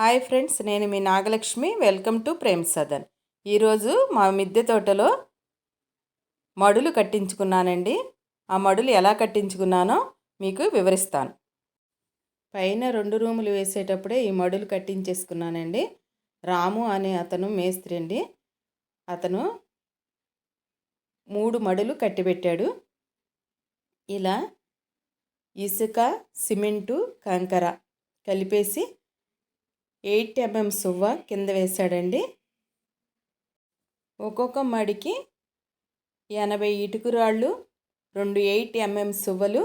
Hi friends నేను మీ Nagalakshmi. Welcome to Prem Sadan. ఈరోజు మా మిద్దె తోటలో మడులు కట్టించుకున్నానండి. ఆ మడులు ఎలా కట్టించుకున్నానో మీకు వివరిస్తాను. పైన రెండు రూములు వేసేటప్పుడే ఈ మడులు కట్టించేసుకున్నానండి. రాము అనే అతను మేస్త్రి అండి. అతను మూడు మడులు కట్టిపెట్టాడు. ఇలా ఇసుక సిమెంటు కంకర కలిపేసి ఎయిట్ ఎంఎం సువ్వ కింద వేశాడండి. ఒక్కొక్క మడికి ఎనభై ఇటుకురాళ్ళు రెండు ఎయిట్ ఎంఎం సువ్వలు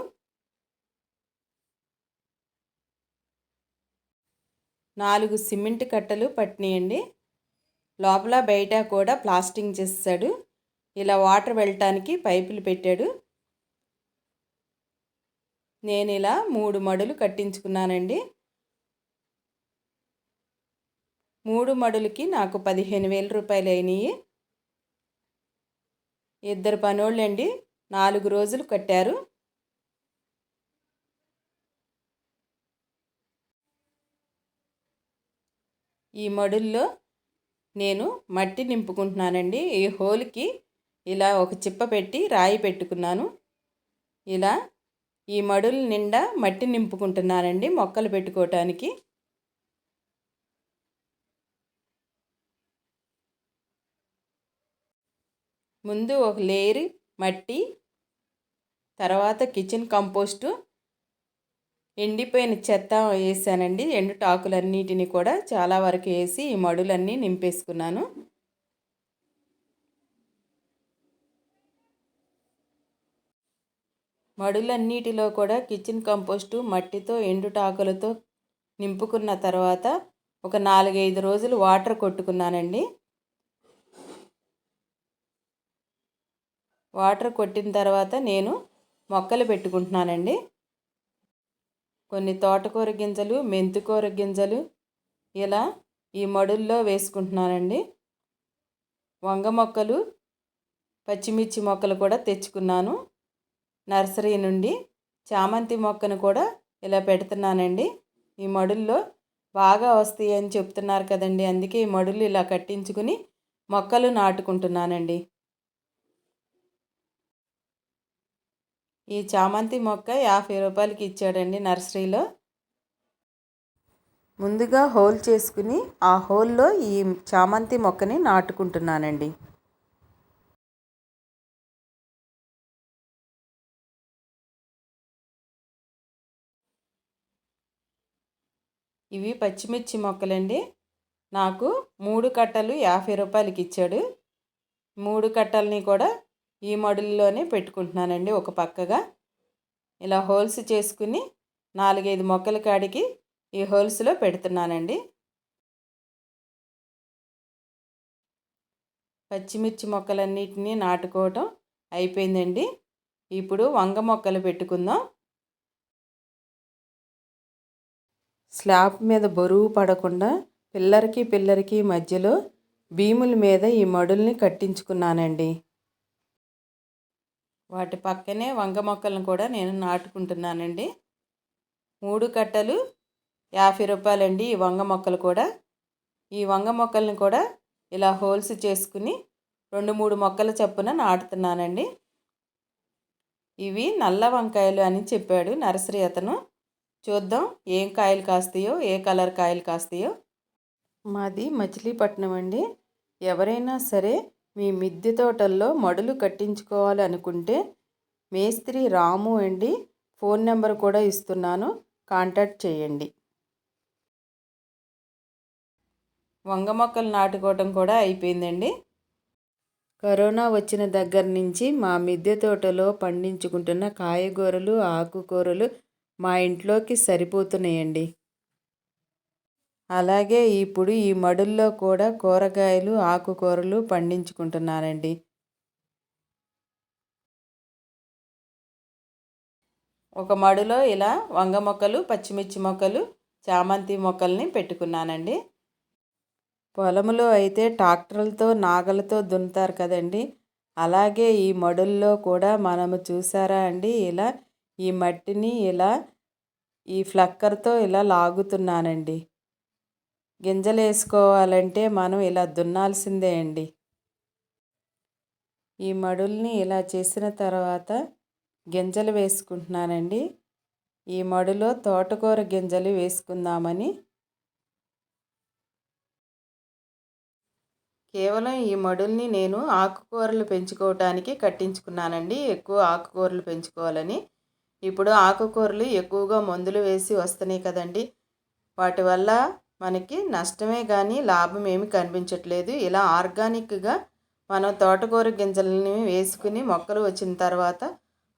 నాలుగు సిమెంట్ కట్టలు పట్టినాయండి. లోపల బయట కూడా ప్లాస్టింగ్ చేస్తాడు ఇలా వాటర్ వెళ్ళటానికి పైపులు పెట్టాడు. నేను ఇలా మూడు మడులు కట్టించుకున్నానండి. మూడు మడులకి నాకు పదిహేను వేల రూపాయలు అయినాయి. ఇద్దరు పనోళ్ళండి నాలుగు రోజులు కట్టారు. ఈ మడుల్లో నేను మట్టి నింపుకుంటున్నానండి. ఈ హోల్కి ఇలా ఒక చిప్ప పెట్టి రాయి పెట్టుకున్నాను. ఇలా ఈ మడుల నిండా మట్టి నింపుకుంటున్నానండి మొక్కలు పెట్టుకోవటానికి ముందు ఒక లేయర్ మట్టి తర్వాత కిచెన్ కంపోస్టు ఎండిపోయిన చెత్త వేసానండి. ఎండు టాకులన్నిటిని కూడా చాలా వరకు వేసి ఈ మడులన్నీ నింపేసుకున్నాను. మడులన్నిటిలో కూడా కిచెన్ కంపోస్టు మట్టితో ఎండుటాకులతో నింపుకున్న తర్వాత ఒక నాలుగైదు రోజులు వాటర్ కొట్టుకున్నానండి. వాటర్ కొట్టిన తర్వాత నేను మొక్కలు పెట్టుకుంటున్నానండి. కొన్ని తోటకూర గింజలు మెంతికూర గింజలు ఇలా ఈ మడుల్లో వేసుకుంటున్నానండి. వంగ మొక్కలు పచ్చిమిర్చి మొక్కలు కూడా తెచ్చుకున్నాను. నర్సరీ నుండి చామంతి మొక్కను కూడా ఇలా పెడుతున్నానండి. ఈ మడుల్లో బాగా వస్తాయి అని చెప్తున్నారు కదండి. అందుకే ఈ మడులు ఇలా కట్టించుకుని మొక్కలు నాటుకుంటున్నానండి. ఈ చామంతి మొక్క యాభై రూపాయలకి ఇచ్చాడండి నర్సరీలో. ముందుగా హోల్ చేసుకుని ఆ హోల్లో ఈ చామంతి మొక్కని నాటుకుంటున్నానండి. ఇవి పచ్చిమిర్చి మొక్కలండి. నాకు మూడు కట్టలు యాభై రూపాయలకి ఇచ్చాడు. మూడు కట్టల్ని కూడా ఈ మడుల్లోనే పెట్టుకుంటున్నానండి ఒక పక్కగా. ఇలా హోల్స్ చేసుకుని నాలుగైదు మొక్కల కాడికి ఈ హోల్స్లో పెడుతున్నానండి. పచ్చిమిర్చి మొక్కలన్నిటినీ నాటుకోవటం అయిపోయిందండి. ఇప్పుడు వంగ మొక్కలు పెట్టుకుందాం. స్లాబ్ మీద బరువు పడకుండా పిల్లర్కి పిల్లర్కి మధ్యలో భీముల మీద ఈ మడుల్ని కట్టించుకున్నానండి. వాటి పక్కనే వంగ మొక్కలను కూడా నేను నాటుకుంటున్నానండి. మూడు కట్టలు యాభై రూపాయలండి ఈ వంగ మొక్కలు కూడా. ఈ వంగ మొక్కలను కూడా ఇలా హోల్స్ చేసుకుని రెండు మూడు మొక్కల చొప్పున నాటుతున్నానండి. ఇవి నల్ల వంకాయలు అని చెప్పాడు నర్సరీ అతను. చూద్దాం ఏం కాయలు కాస్తాయో ఏ కలర్ కాయలు కాస్తాయో. మాది మచిలీపట్నం అండి. ఎవరైనా సరే మీ మిద్దె తోటల్లో మడులు కట్టించుకోవాలి అనుకుంటే మేస్త్రి రాము అండి ఫోన్ నెంబర్ కూడా ఇస్తున్నాను. కాంటాక్ట్ చేయండి. వంగ మొక్కలు నాటుకోవటం కూడా అయిపోయిందండి. కరోనా వచ్చిన దగ్గర నుంచి మా మిద్దె తోటలో పండించుకుంటున్న కాయగూరలు ఆకుకూరలు మా ఇంట్లోకి సరిపోతున్నాయండి. అలాగే ఇప్పుడు ఈ మడుల్లో కూడా కూరగాయలు ఆకుకూరలు పండించుకుంటున్నానండి ఒక మడులో ఇలా వంగ మొక్కలు పచ్చిమిర్చి మొక్కలు చామంతి మొక్కల్ని పెట్టుకున్నానండి. పొలంలో అయితే ట్రాక్టర్లతో నాగలతో దున్నుతారు కదండి. అలాగే ఈ మడుల్లో కూడా మనము చూసారా అండి ఇలా ఈ మట్టిని ఇలా ఈ ఫ్లక్కర్తో ఇలా లాగుతున్నానండి. గింజలు వేసుకోవాలంటే మనం ఇలా దున్నాల్సిందే అండి. ఈ మడుల్ని ఇలా చేసిన తర్వాత గింజలు వేసుకుంటున్నానండి. ఈ మడులో తోటకూర గింజలు వేసుకుందామని. కేవలం ఈ మడుల్ని నేను ఆకుకూరలు పెంచుకోవటానికి కట్టించుకున్నానండి. ఎక్కువ ఆకుకూరలు పెంచుకోవాలని. ఇప్పుడు ఆకుకూరలు ఎక్కువగా మందులు వేసి వస్తున్నాయి కదండి. వాటి వల్ల మనకి నష్టమే కానీ లాభం ఏమి కనిపించట్లేదు. ఇలా ఆర్గానిక్గా మనం తోటకూర గింజలని వేసుకుని మొక్కలు వచ్చిన తర్వాత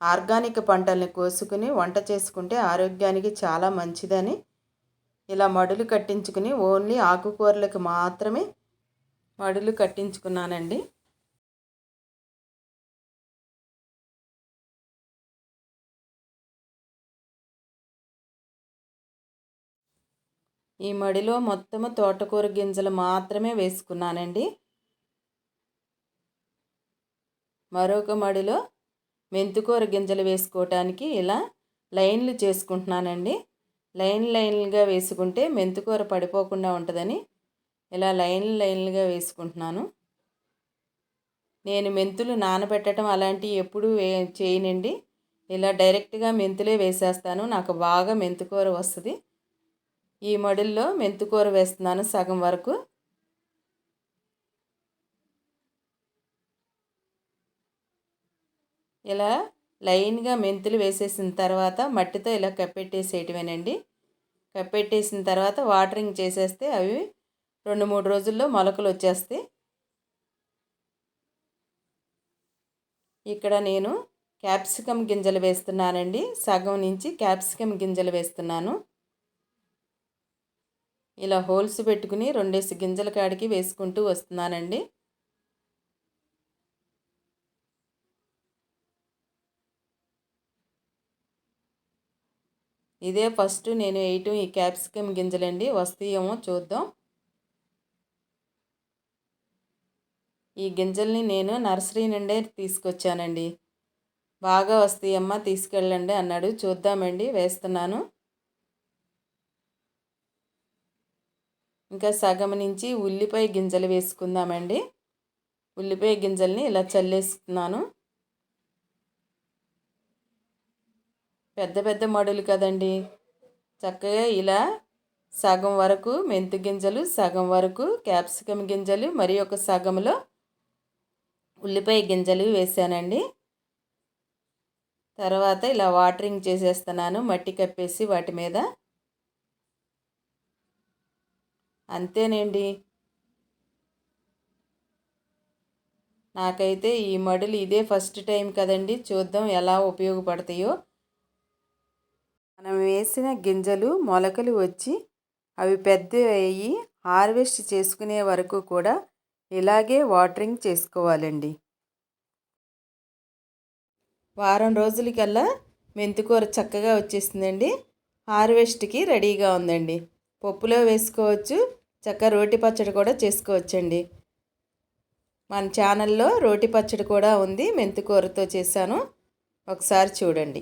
ఆర్గానిక్ పంటల్ని కోసుకుని వంట చేసుకుంటే ఆరోగ్యానికి చాలా మంచిదని ఇలా మడులు కట్టించుకుని ఓన్లీ ఆకుకూరలకు మాత్రమే మడులు కట్టించుకున్నానండి. ఈ మడిలో మొత్తము తోటకూర గింజలు మాత్రమే వేసుకున్నానండి. మరొక మడిలో మెంతుకూర గింజలు వేసుకోవటానికి ఇలా లైన్లు చేసుకుంటున్నానండి. లైన్ లైన్లుగా వేసుకుంటే మెంతుకూర పడిపోకుండా ఉంటుందని ఇలా లైన్ లైన్లుగా వేసుకుంటున్నాను. నేను మెంతులు నానబెట్టడం అలాంటివి ఎప్పుడు వే చేయనండి. ఇలా డైరెక్ట్గా మెంతులే వేసేస్తాను. నాకు బాగా మెంతుకూర వస్తుంది. ఈ మడిల్లో మెంతుకూర వేస్తున్నాను సగం వరకు. ఇలా లైన్గా మెంతులు వేసేసిన తర్వాత మట్టితో ఇలా కప్పెట్టేసేయటమేనండి కప్పెట్టేసిన తర్వాత వాటరింగ్ చేసేస్తే అవి రెండు మూడు రోజుల్లో మొలకలు వచ్చేస్తాయి. ఇక్కడ నేను క్యాప్సికమ్ గింజలు వేస్తున్నానండి. సగం నుంచి క్యాప్సికమ్ గింజలు వేస్తున్నాను. ఇలా హోల్స్ పెట్టుకుని రెండేసి గింజల కాడికి వేసుకుంటూ వస్తున్నానండి. ఇదే ఫస్ట్ నేను వేయటం ఈ క్యాప్సికమ్ గింజలండి. వస్తాయేమో చూద్దాం. ఈ గింజల్ని నేను నర్సరీ నుండే తీసుకొచ్చానండి. బాగా వస్తాయమ్మా తీసుకెళ్ళండి అన్నాడు. చూద్దామండి వేస్తున్నాను. ఇంకా సగం నుంచి ఉల్లిపాయ గింజలు వేసుకుందామండి. ఉల్లిపాయ గింజల్ని ఇలా చల్లేస్తున్నాను. పెద్ద పెద్ద మడులు కదండి. చక్కగా ఇలా సగం వరకు మెంతి గింజలు సగం వరకు క్యాప్సికమ్ గింజలు మరి ఒక సగంలో ఉల్లిపాయ గింజలు వేసానండి. తర్వాత ఇలా వాటరింగ్ చేసేస్తున్నాను మట్టి కప్పేసి వాటి మీద. అంతేనండి. నాకైతే ఈ మడులు ఇదే ఫస్ట్ టైం కదండి. చూద్దాం ఎలా ఉపయోగపడతాయో. మనం వేసిన గింజలు మొలకలు వచ్చి అవి పెద్ద అయ్యి హార్వెస్ట్ చేసుకునే వరకు కూడా ఇలాగే వాటరింగ్ చేసుకోవాలండి. వారం రోజులకల్లా మెంతికూర చక్కగా వచ్చేసిందండి హార్వెస్ట్కి రెడీగా ఉందండి. పప్పులో వేసుకోవచ్చు. చక్క రోటి పచ్చడి కూడా చేసుకోవచ్చండి. మన ఛానల్లో రోటి పచ్చడి కూడా ఉంది. మెంతికూరతో చేశాను. ఒకసారి చూడండి.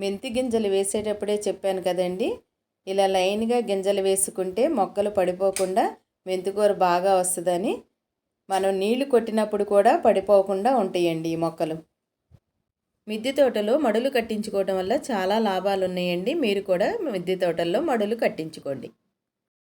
మెంతి గింజలు వేసేటప్పుడే చెప్పాను కదండి. ఇలా లైన్గా గింజలు వేసుకుంటే మొక్కలు పడిపోకుండా మెంతికూర బాగా వస్తుందని. మనం నీళ్ళు కొట్టినప్పుడు కూడా పడిపోకుండా ఉంటాయండి ఈ మొక్కలు. మిద్దె తోటలో మడులు కట్టించుకోవడం వల్ల చాలా లాభాలు ఉన్నాయండి మీరు కూడా మిద్దె తోటల్లో మడులు కట్టించుకోండి.